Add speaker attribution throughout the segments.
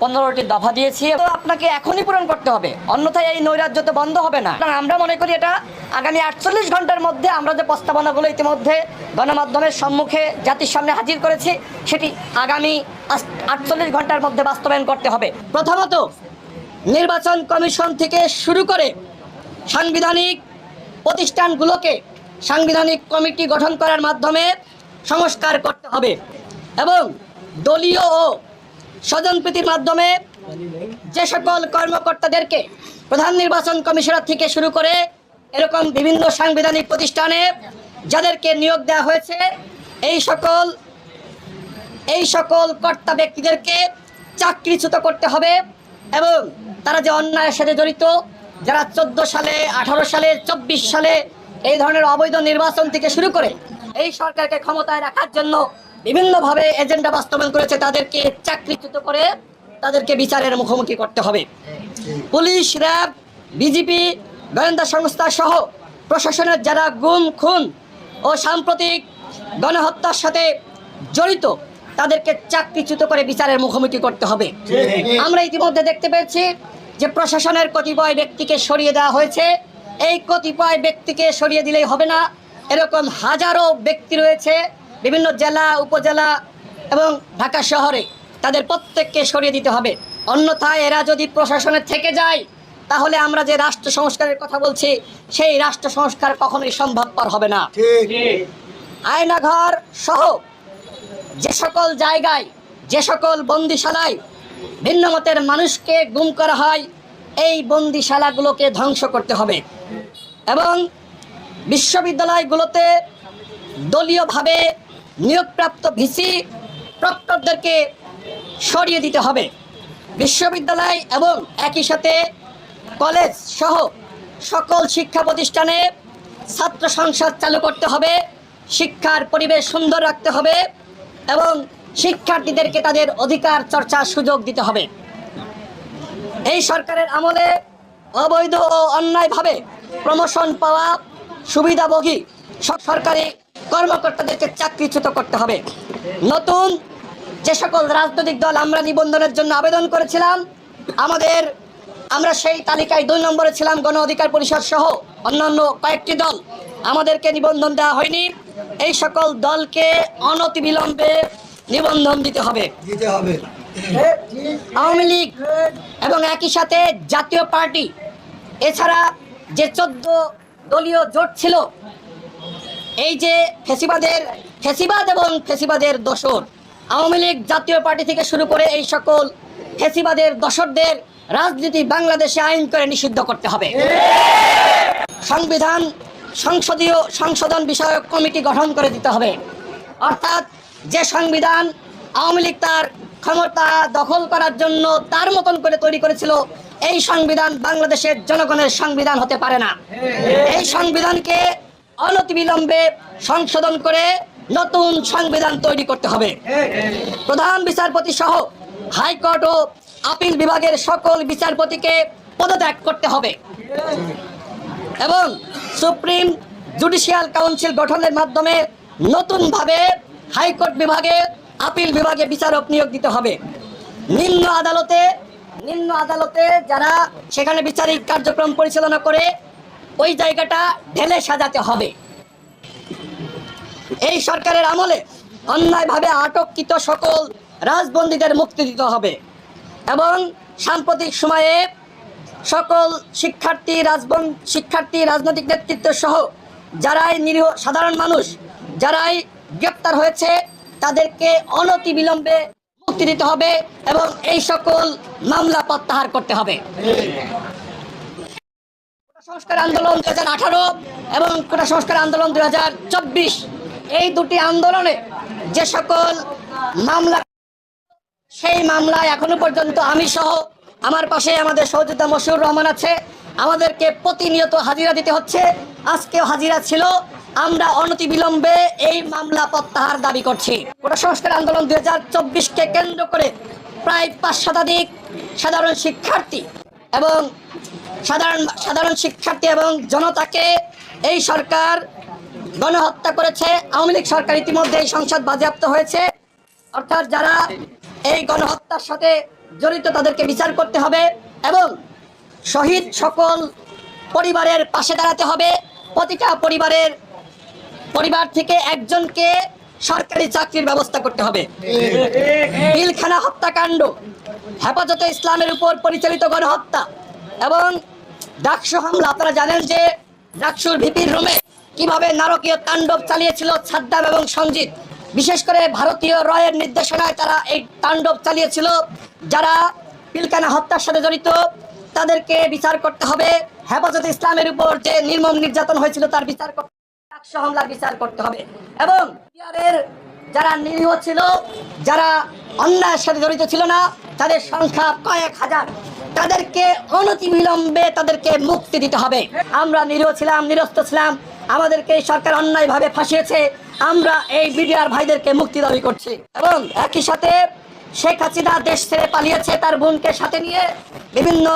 Speaker 1: পনেরোটি দফা দিয়েছি। তো আপনাকে এখনই পূরণ করতে হবে। অন্যথায় এই নৈরাজ্য তো বন্ধ হবে না। আমরা মনে করি এটা আগামী আটচল্লিশ ঘণ্টার মধ্যে আমরা যে প্রস্তাবনাগুলো ইতিমধ্যে গণমাধ্যমের সম্মুখে জাতির সামনে হাজির করেছি, সেটি আগামী আটচল্লিশ ঘণ্টার মধ্যে বাস্তবায়ন করতে হবে। প্রথমত, নির্বাচন কমিশন থেকে শুরু করে সাংবিধানিক প্রতিষ্ঠানগুলোকে সাংবিধানিক কমিটি গঠন করার মাধ্যমে সংস্কার করতে হবে। এবং দলীয় ও স্বজনপ্রীতির মাধ্যমে যে সকল কর্মকর্তাদেরকে প্রধান নির্বাচন কমিশনার থেকে শুরু করে এরকম বিভিন্ন সাংবিধানিক প্রতিষ্ঠানে যাদেরকে নিয়োগ দেওয়া হয়েছে, এই সকল এই সকল কর্তা ব্যক্তিদেরকে চাকরিচ্যুত করতে হবে এবং তারা যে অন্যায়ের সাথে জড়িত, যারা চোদ্দ সালে, আঠারো সালে, চব্বিশ সালে এই ধরনের অবৈধ নির্বাচন থেকে শুরু করে এই সরকারকে ক্ষমতায় রাখার জন্য বিভিন্নভাবে এজেন্ডা বাস্তবায়ন করেছে, তাদেরকে চাকরিচ্যুত করে তাদেরকে বিচারের মুখোমুখি করতে হবে। পুলিশ, র্যাব বিজেপি গোয়েন্দা সংস্থা সহ প্রশাসনের যারা গুম, খুন ও সাম্প্রতিক গণহত্যার সাথে জড়িত, তাদেরকে চাকরিচ্যুত করে বিচারের মুখোমুখি করতে হবে। আমরা ইতিমধ্যে দেখতে পেয়েছি যে প্রশাসনের কতিপয় ব্যক্তিকে সরিয়ে দেওয়া হয়েছে। এই কতিপয় ব্যক্তিকে সরিয়ে দিলেই হবে না। এরকম হাজারো ব্যক্তি রয়েছে বিভিন্ন জেলা উপজেলা এবং ঢাকা শহরে তাদের প্রত্যেককে সরিয়ে দিতে হবে। অন্যথায় এরা যদি প্রশাসনের থেকে যায় তাহলে আমরা যে রাষ্ট্র সংস্কারের কথা বলছি সেই রাষ্ট্র সংস্কার কখনোই সম্ভবপর হবে না। আয়নাঘর সহ যে সকল জায়গায় যে সকল বন্দিশালায় ভিন্ন মতের মানুষকে গুম করা হয় এই বন্দিশালাগুলোকে ধ্বংস করতে হবে। এবং বিশ্ববিদ্যালয়গুলোতে দলীয়ভাবে নিয়োগপ্রাপ্ত ভিসি প্রক্টরদেরকে সরিয়ে দিতে হবে। বিশ্ববিদ্যালয় এবং একই সাথে কলেজ সহ সকল শিক্ষা প্রতিষ্ঠানে ছাত্র সংসদ চালু করতে হবে। শিক্ষার পরিবেশ সুন্দর রাখতে হবে এবং শিক্ষার্থীদেরকে তাদের অধিকার চর্চার সুযোগ দিতে হবে। এই সরকারের আমলে অবৈধ ও অন্যায়ভাবে প্রমোশন পাওয়া সুবিধাভোগী সব সরকারি কর্মকর্তাদেরকে চাকরিচ্যুত করতে হবে। নতুন যে সকল রাজনৈতিক দল আমরা নিবন্ধনের জন্য আবেদন করেছিলাম আমাদের আমরা সেই তালিকায় দুই নম্বরে ছিলাম গণ অধিকার পরিষদ সহ অন্যান্য কয়েকটি দল। আমাদেরকে নিবন্ধন দেওয়া হয়নি। এই সকল দলকে অনতিবিলম্বে নিবন্ধন দিতে হবে।
Speaker 2: দিতে হবে।
Speaker 1: আওয়ামী লীগ এবং একই সাথে জাতীয় পার্টি এছাড়া যে চোদ্দ দলীয় জোট ছিল এই যে ফেসিবাদের, ফেসিবাদ এবং ফেসিবাদের দোসর আওয়ামী লীগ জাতীয় পার্টি থেকে শুরু করে এই সকল ফেসিবাদের দোসরদের রাজনীতি বাংলাদেশে আইন করে নিষিদ্ধ করতে হবে। সংবিধান, সংসদীয় সংশোধন বিষয়ক কমিটি গঠন করে দিতে হবে। অর্থাৎ যে সংবিধান আওয়ামী লীগ তার ক্ষমতা দখল করার জন্য তার মতন করে তৈরি করেছিল, এই সংবিধান বাংলাদেশের জনগণের সংবিধান হতে পারে না। এই সংবিধানকে অনতিবিলম্বে সংশোধন করে নতুন সংবিধান তৈরি করতে হবে। প্রধান বিচারপতি সহ হাইকোর্ট ও আপিল বিভাগের সকল বিচারপতিকে পদত্যাগ করতে হবে। এবং সুপ্রিম জুডিশিয়াল কাউন্সিল গঠনের মাধ্যমে নতুনভাবে হাইকোর্ট বিভাগে, আপিল বিভাগে বিচারক নিয়োগ দিতে হবে। নিম্ন আদালতে নিম্ন আদালতে যারা সেখানে বিচারিক কার্যক্রম পরিচালনা করে ওই জায়গাটা ঢেলে সাজাতে হবে। এই সরকারের আমলে অন্যায়ভাবে আটককৃত সকল রাজবন্দীদের মুক্তি দিতে হবে এবং সাম্প্রতিক সময়ে সকল শিক্ষার্থী, রাজবন, শিক্ষার্থী, রাজনৈতিক নেতৃত্ব সহ যারাই নিরীহ সাধারণ মানুষ, যারাই গ্রেপ্তার হয়েছে, তাদেরকে অনতি বিলম্বে মুক্তি দিতে হবে এবং এই সকল মামলা প্রত্যাহার করতে হবে। সংস্কার আন্দোলন দু হাজার আঠারো এবং কোটা সংস্কার আন্দোলন দু হাজার চব্বিশ। এই দুটি আন্দোলনে যে সকল মামলা, সেই মামলায় এখনও পর্যন্ত আমি সহ আমার পাশে আমাদের সহযোদ্ধা মশিউর রহমান আছে। আমাদেরকে প্রতিনিয়ত হাজিরা দিতে হচ্ছে। আজকেও হাজিরা ছিল। আমরা অনতি বিলম্বে এই মামলা প্রত্যাহার দাবি করছি। কোটা সংস্কার আন্দোলন দুই হাজার চব্বিশকে কেন্দ্র করে প্রায় পাঁচ শতাধিক সাধারণ শিক্ষার্থী এবং সাধারণ সাধারণ শিক্ষার্থী এবং জনতাকে এই সরকার গণহত্যা করেছে। আওয়ামী লীগ সরকার ইতিমধ্যে এই সংসদ বাজেয়াপ্ত হয়েছে। অর্থাৎ যারা এই গণহত্যার সাথে জড়িত তাদেরকে বিচার করতে হবে এবং শহীদ সকল পরিবারের পাশে দাঁড়াতে হবে। প্রতিটা পরিবারের, পরিবার থেকে একজনকে সরকারি চাকরির ব্যবস্থা করতে হবে। পিলখানা হত্যাকাণ্ড, হেফাজতে ইসলামের উপর পরিচালিত গণহত্যা এবং ডাকসু হামলা। আপনারা জানেন যে ডাকসুর ভিপির রুমে কীভাবে নারকীয় তাণ্ডব চালিয়েছিল সাদ্দাম এবং সঞ্জিত। বিশেষ করে ভারতীয় রয়ের নির্দেশনায় তারা এই তাণ্ডব চালিয়েছিল। যারা পিলখানা হত্যার সাথে জড়িত, তাদেরকে বিচার করতে হবে। হেফাজতে ইসলামের উপর যে নির্মম নির্যাতন হয়েছিল, তার বিচার করতে একশো হামলার বিচার করতে হবে। এবং বিহারের যারা নিরীহ ছিল, যারা অন্যায়ের সাথে জড়িত ছিল না, তাদের সংখ্যা কয়েক হাজার। তাদেরকে অনতিবিলম্বে তাদেরকে মুক্তি দিতে হবে। আমরা নিরীহ ছিলাম, নিরস্ত ছিলাম। আমাদেরকে সরকার অন্যায়ভাবে ফাঁসিয়েছে। আমরা এই বিডিআর ভাইদেরকে মুক্তি দাবি করছি। এবং একই সাথে শেখ হাসিনা দেশ ছেড়ে পালিয়েছে তার বোনকে সাথে নিয়ে। বিভিন্ন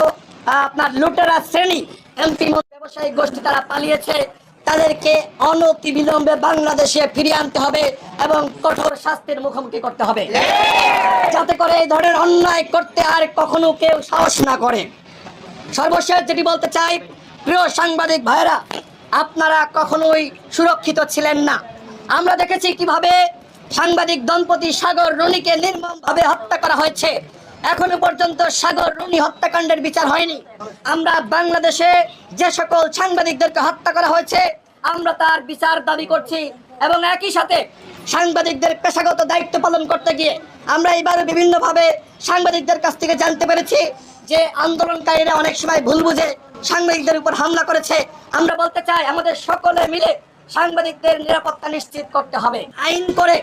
Speaker 1: আপনার লুটেরা শ্রেণি, এমপি ব্যবসায়িক গোষ্ঠী তারা পালিয়েছে। তাদেরকে অনতি বিলম্বে বাংলাদেশে ফিরিয়ে আনতে হবে এবং কঠোর শাস্তির মুখোমুখি করতে হবে। যাতে করে এই ধরনের অন্যায় করতে আর কখনো কেউ সাহস না করে। সর্বশেষ যেটি বলতে চাই, প্রিয় সাংবাদিক ভাইরা আপনারা কখনোই সুরক্ষিত ছিলেন না। আমরা দেখেছি কীভাবে সাংবাদিক দম্পতি সাগর রুনিকে নির্মমভাবে হত্যা করা হয়েছে। এখনও পর্যন্ত সাগর রুনি হত্যাকাণ্ডের বিচার হয়নি। আমরা বাংলাদেশে যে সকল সাংবাদিকদেরকে হত্যা করা হয়েছে, আমরা তার বিচার দাবি করছি এবং একই সাথে সাংবাদিকদের পেশাগত দায়িত্ব পালন করতে গিয়ে আমরা এবারে বিভিন্নভাবে সাংবাদিকদের কাছ থেকে জানতে পেরেছি যে আন্দোলনকারীরা অনেক সময় ভুল বুঝে সাংবাদিকদের উপর হামলা করেছে। আমরা বলতে চাই, আমাদের সকলে মিলে সাংবাদিকদের নিরাপত্তা নিশ্চিত করতে হবে। আইন করে